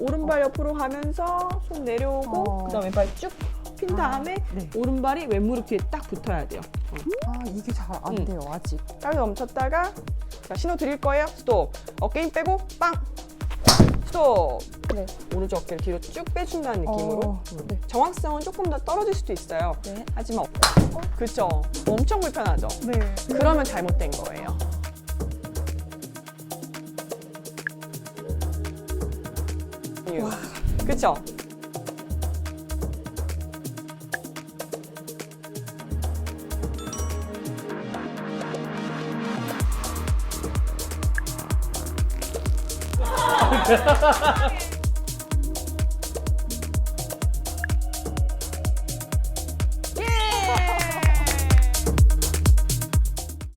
오른발 옆으로 가면서 손 내려오고 어. 그다음 왼발 쭉핀 다음에 네. 오른발이 왼무릎 뒤에 딱 붙어야 돼요. 어. 아, 이게 잘 안 음. 돼요, 아직. 짧게 멈췄다가 자, 신호 드릴 거예요. 스톱. 어깨 힘 빼고 빵. 스톱. 네. 오른쪽 어깨를 뒤로 쭉 빼준다는 느낌으로. 어, 음. 네. 정확성은 조금 더 떨어질 수도 있어요. 네. 하지만 어, 그쵸. 엄청 불편하죠. 네. 그러면 잘못된 거예요. 와. 그쵸?